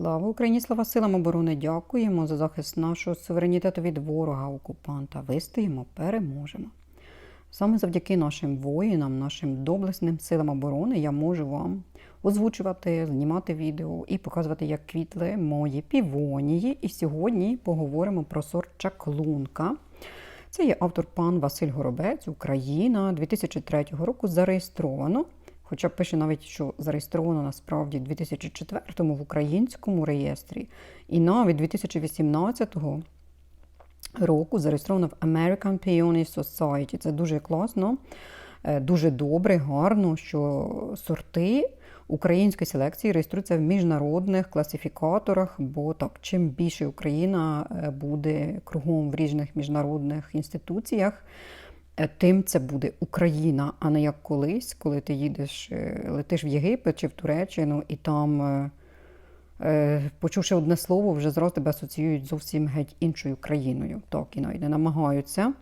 Слава Україні, слава силам оборони! Дякуємо за захист нашого суверенітету від ворога окупанта. Вистоїмо, переможемо. Саме завдяки нашим воїнам, нашим доблесним силам оборони я можу вам озвучувати, знімати відео і показувати, як квітли мої півонії. І сьогодні поговоримо про сорт чаклунка. Це є автор пан Василь Горобець, Україна 2003 року зареєстровано. Хоча пише навіть, що зареєстровано насправді в 2004 в українському реєстрі, і навіть 2018 року зареєстровано в American Peony Society. Це дуже класно, е, дуже добре, гарно, що сорти української селекції реєструються в міжнародних класифікаторах, бо так, чим більше Україна е, буде кругом в різних міжнародних інституціях. Е, Тим це буде Україна, а не як колись, коли ти їдеш, е, летиш в Єгипет чи в Туреччину, і там, е, почувши одне слово, вже зразу тебе асоціюють зовсім геть іншою країною. Так, і навіть не намагаються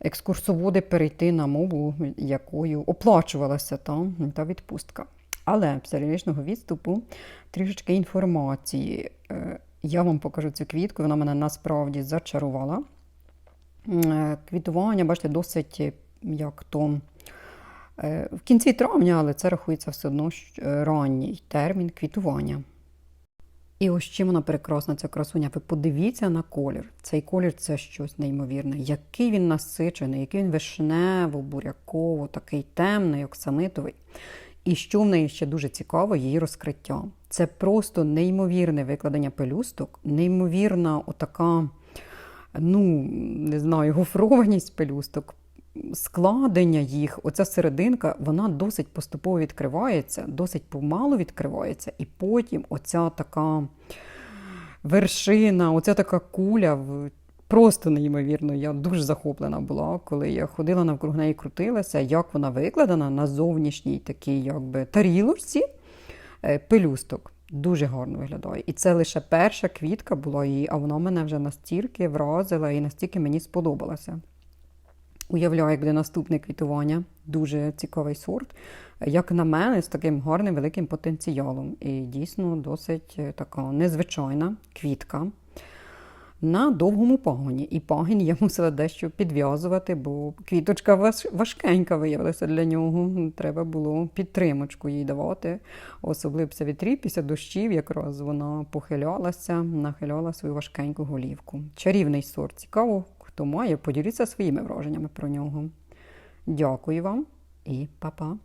екскурсоводи перейти на мову, якою оплачувалася та, та відпустка. Але після ліричного відступу трішечки інформації. Я вам покажу цю квітку, вона мене насправді зачарувала. Е, Квітування, бачите, досить е, як то е, в кінці травня, але це рахується все одно ранній термін квітування. І ось чим вона прекрасна, ця красуня. Ви подивіться на колір. Цей колір це щось неймовірне. Який він насичений, який він вишнево, буряково, такий темний, оксамитовий. І що в неї ще дуже цікаво, її розкриття. Це просто неймовірне викладення пелюсток, неймовірна отака ну, не знаю, гофрованість пелюсток, складення їх, оця серединка, вона досить поступово відкривається, досить помалу відкривається, і потім оця така вершина, оця така куля. Просто неймовірно, я дуже захоплена була, коли я ходила навкруг неї, крутилася, як вона викладена на зовнішній такій якби тарілочці е, пелюсток. Дуже гарно виглядає. І це лише перша квітка була її, а воно мене вже настільки вразило і настільки мені сподобалася. Уявляю, як буде наступне квітування. Дуже цікавий сорт. Як на мене, з таким гарним великим потенціалом. І дійсно досить е, така незвичайна квітка на довгому пагоні. І пагін я мусила дещо підв'язувати, бо квіточка важ- важкенька виявилася для нього. Треба було підтримочку їй давати. Особливо після вітрів, після дощів, якраз вона похилялася, нахиляла свою важкеньку голівку. Чарівний сорт. Цікаво, хто має, поділіться своїми враженнями про нього. Дякую вам і па-па!